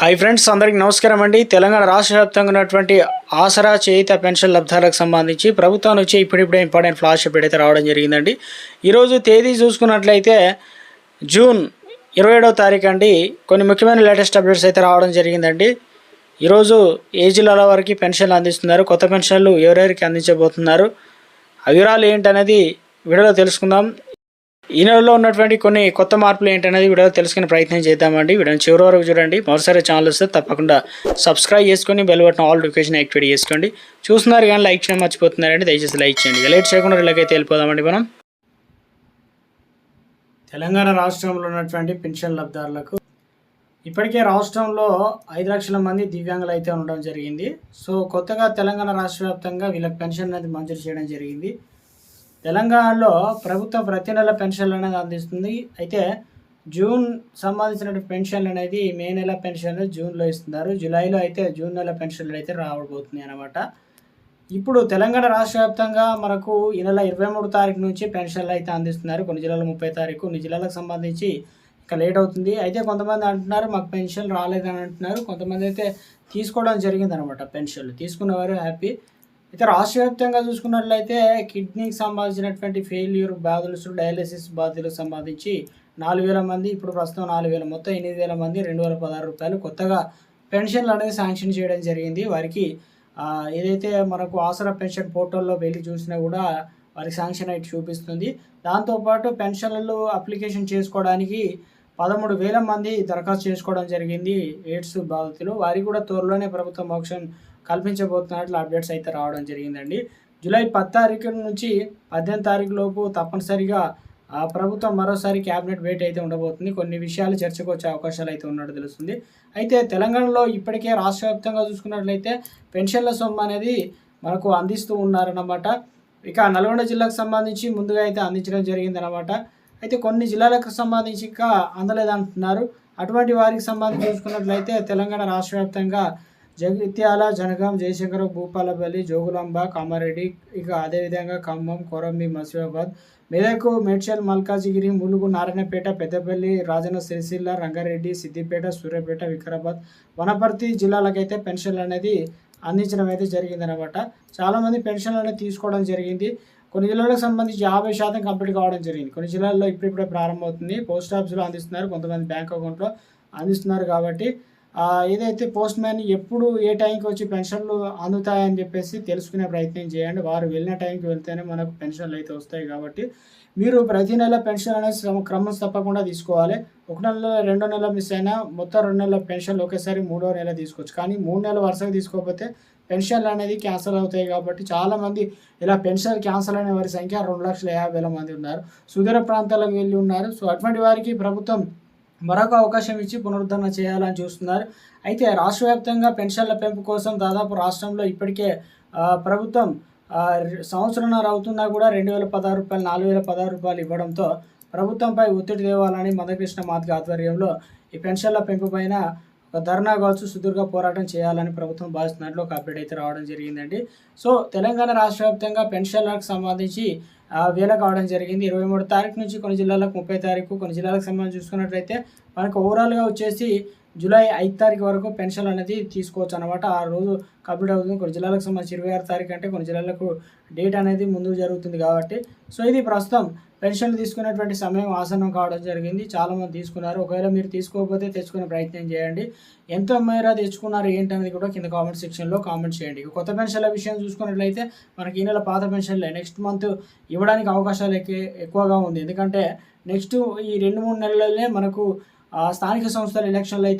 Hi friends అందరికీ నమస్కారం అండి. తెలంగాణ రాష్ట్ర వ్యాప్తంగా ఉన్నటువంటి ఆసరా చేయిత పెన్షన్ లబ్ధాలకు సంబంధించి ప్రభుత్వం నుంచి ఇప్పుడిప్పుడే ఇంపార్టెంట్ ఫ్లాష్ అప్డేట్ అయితే రావడం జరిగిందండి. ఈరోజు తేదీ చూసుకున్నట్లయితే జూన్ ఇరవై ఏడవ తారీఖు అండి. కొన్ని ముఖ్యమైన లేటెస్ట్ అప్డేట్స్ అయితే రావడం జరిగిందండి. ఈరోజు ఏ జిల్లాల వారికి పెన్షన్లు అందిస్తున్నారు? కొత్త పెన్షన్లు ఎవరెవరికి అందించబోతున్నారు? ఆ వివరాలు ఏంటనేది వీడియోలో తెలుసుకుందాం. ఈ నెలలో ఉన్నటువంటి కొన్ని కొత్త మార్పులు ఏంటనేది వీడియో తెలుసుకునే ప్రయత్నం చేద్దామండి. వీడియోని చివరి వరకు చూడండి. మరోసారి ఛానల్ వస్తే తప్పకుండా సబ్స్క్రైబ్ చేసుకొని bell button all notification activate చేసుకోండి. చూస్తున్నారు కానీ లైక్ చేయడం మర్చిపోతున్నారండి. దయచేసి లైక్ చేయండి. లేట్ చేయకుండా ఇలాగైతే వెళ్ళిపోదామండి మనం. తెలంగాణ రాష్ట్రంలో ఉన్నటువంటి పెన్షన్ లబ్ధారులకు ఇప్పటికే రాష్ట్రంలో ఐదు లక్షల మంది దివ్యాంగులు అయితే ఉండడం జరిగింది. సో కొత్తగా తెలంగాణ రాష్ట్ర వ్యాప్తంగా వీళ్ళకి పెన్షన్ అనేది మంజూరు చేయడం జరిగింది. తెలంగాణలో ప్రభుత్వం ప్రతి నెల పెన్షన్లు అనేది అందిస్తుంది. అయితే జూన్ సంబంధించిన పెన్షన్లు అనేది మే నెల పెన్షన్లు జూన్లో ఇస్తున్నారు. జూలైలో అయితే జూన్ నెల పెన్షన్లు అయితే రాబోతున్నాయి అనమాట ఇప్పుడు తెలంగాణ రాష్ట్ర వ్యాప్తంగా మనకు ఈ నెల ఇరవై మూడు తారీఖు నుంచి పెన్షన్లు అయితే అందిస్తున్నారు. కొన్ని జిల్లాలు ముప్పై తారీఖు కొన్ని జిల్లాలకు సంబంధించి ఇంకా లేట్ అవుతుంది. అయితే కొంతమంది అంటున్నారు మాకు పెన్షన్ రాలేదని అంటున్నారు. కొంతమంది అయితే తీసుకోవడం జరిగింది అనమాట పెన్షన్లు. తీసుకున్నవారు హ్యాపీ. అయితే రాష్ట్ర వ్యాప్తంగా చూసుకున్నట్లయితే కిడ్నీకి సంబంధించినటువంటి ఫెయిల్యూర్ బాధలు డయాలసిస్ బాధితులకు సంబంధించి నాలుగు వేల మంది ఇప్పుడు ప్రస్తుతం నాలుగు వేల మొత్తం ఎనిమిది వేల మంది రెండు వేల పదహారు రూపాయలు కొత్తగా పెన్షన్లు అనేది శాంక్షన్ చేయడం జరిగింది. వారికి ఏదైతే మనకు ఆసరా పెన్షన్ పోర్టల్లో వెళ్ళి చూసినా కూడా వారికి శాంక్షన్ అయితే చూపిస్తుంది. దాంతోపాటు పెన్షన్లు అప్లికేషన్ చేసుకోవడానికి పదమూడు వేల మంది దరఖాస్తు చేసుకోవడం జరిగింది. ఎయిడ్స్ బాధితులు వారికి కూడా త్వరలోనే ప్రభుత్వం మోక్షం కల్పించబోతున్నట్లు అప్డేట్స్ అయితే రావడం జరిగిందండి. జూలై పది తారీఖు నుంచి పద్దెనిమిది తారీఖు లోపు తప్పనిసరిగా ఆ ప్రభుత్వం మరోసారి క్యాబినెట్ భేటీ అయితే ఉండబోతుంది. కొన్ని విషయాలు చర్చకు వచ్చే అవకాశాలు అయితే ఉన్నట్టు తెలుస్తుంది. అయితే తెలంగాణలో ఇప్పటికే రాష్ట్ర వ్యాప్తంగా చూసుకున్నట్లయితే పెన్షన్ల సొమ్ము అనేది మనకు అందిస్తూ ఉన్నారన్నమాట. ఇక నల్గొండ జిల్లాకు సంబంధించి ముందుగా అయితే అందించడం జరిగిందనమాట అయితే కొన్ని జిల్లాలకు సంబంధించి ఇంకా అందలేదంటున్నారు. అటువంటి వారికి సంబంధించి చూసుకున్నట్లయితే తెలంగాణ రాష్ట్ర వ్యాప్తంగా జగిత్యాల జనగాం జయశంకర్ భూపాలపల్లి జోగులాంబ కామారెడ్డి ఇక అదేవిధంగా ఖమ్మం కొరంబి మసిబాబాద్ మెదక్ మేడ్చల్ మల్కాజిగిరి ములుగు నారాయణపేట పెద్దపల్లి రాజన్న సిరిసిల్ల రంగారెడ్డి సిద్దిపేట సూర్యాపేట వికారాబాద్ వనపర్తి జిల్లాలకైతే పెన్షన్లు అనేది అందించడం అయితే జరిగిందనమాట చాలామంది పెన్షన్లు అనేది తీసుకోవడం జరిగింది. కొన్ని జిల్లాలకు సంబంధించి యాభై శాతం కంప్లీట్ కావడం జరిగింది. కొన్ని జిల్లాల్లో ఇప్పుడిప్పుడే ప్రారంభమవుతుంది. పోస్ట్ ఆఫీస్లో అందిస్తున్నారు కొంతమంది బ్యాంక్ అకౌంట్లో అందిస్తున్నారు కాబట్టి ఏదైతే పోస్ట్ మ్యాన్ ఎప్పుడు ఏ టైంకి వచ్చి పెన్షన్లు అందుతాయని చెప్పేసి తెలుసుకునే ప్రయత్నం చేయండి. వారు వెళ్ళిన టైంకి వెళ్తేనే మనకు పెన్షన్లు అయితే వస్తాయి కాబట్టి మీరు ప్రతి నెల పెన్షన్ అనేది క్రమం తప్పకుండా తీసుకోవాలి. ఒక నెల రెండో నెల మిస్ అయినా మొత్తం రెండు నెలల పెన్షన్లు ఒకేసారి మూడో నెల తీసుకోవచ్చు. కానీ మూడు నెలలు వరుసగా తీసుకోకపోతే పెన్షన్లు అనేది క్యాన్సిల్ అవుతాయి కాబట్టి చాలామంది ఇలా పెన్షన్ క్యాన్సిల్ అయిన వారి సంఖ్య రెండు లక్షల యాభై వేల మంది ఉన్నారు. సుదూర ప్రాంతాలకు వెళ్ళి ఉన్నారు. సో అటువంటి వారికి ప్రభుత్వం మరొక అవకాశం ఇచ్చి పునరుద్ధరణ చేయాలని చూస్తున్నారు. అయితే రాష్ట్ర వ్యాప్తంగా పెన్షన్ల పెంపు కోసం దాదాపు రాష్ట్రంలో ఇప్పటికే ప్రభుత్వం సంవత్సరంన్నర అవుతున్నా కూడా రెండు వేల పదహారు రూపాయలు నాలుగు వేల పదహారు రూపాయలు ఇవ్వడంతో ప్రభుత్వంపై ఒత్తిడి తేవాలని మదకృష్ణ మాదిగ ఆధ్వర్యంలో ఈ పెన్షన్ల పెంపు పైన ఒక ధర్నా కావచ్చు సుదీర్ఘ పోరాటం చేయాలని ప్రభుత్వం భావిస్తున్నట్లు ఒక అప్డేట్ అయితే రావడం జరిగిందండి. సో తెలంగాణ రాష్ట్ర వ్యాప్తంగా పెన్షన్లకు సంబంధించి వేల కావడం జరిగింది. ఇరవై మూడు తారీఖు నుంచి కొన్ని జిల్లాలకు ముప్పై తారీఖు కొన్ని జిల్లాలకు సంబంధించి చూసుకున్నట్లయితే మనకు ఓవరాల్గా వచ్చేసి జూలై ఐదు తారీఖు వరకు పెన్షన్ అనేది తీసుకోవచ్చు అనమాట ఆ రోజు కంప్లీట్ అవుతుంది. కొన్ని జిల్లాలకు సంబంధించి ఇరవై ఆరు తారీఖు అంటే కొన్ని జిల్లాలకు డేట్ అనేది ముందుకు జరుగుతుంది కాబట్టి. సో ఇది ప్రస్తుతం పెన్షన్లు తీసుకునేటువంటి సమయం ఆసనం కావడం జరిగింది. చాలామంది తీసుకున్నారు. ఒకవేళ మీరు తీసుకోకపోతే తెచ్చుకునే ప్రయత్నం చేయండి. ఎంత మేర తెచ్చుకున్నారు ఏంటనేది కూడా కింద కామెంట్ సెక్షన్లో కామెంట్ చేయండి. కొత్త పెన్షన్ల విషయం చూసుకున్నట్లయితే మనకి ఈ నెల పాత పెన్షన్లే. నెక్స్ట్ మంత్ ఇవ్వడానికి అవకాశాలు ఎక్కువగా ఉంది. ఎందుకంటే నెక్స్ట్ ఈ రెండు మూడు నెలలనే మనకు స్థానిక సంస్థల ఎలక్షన్లు అయితే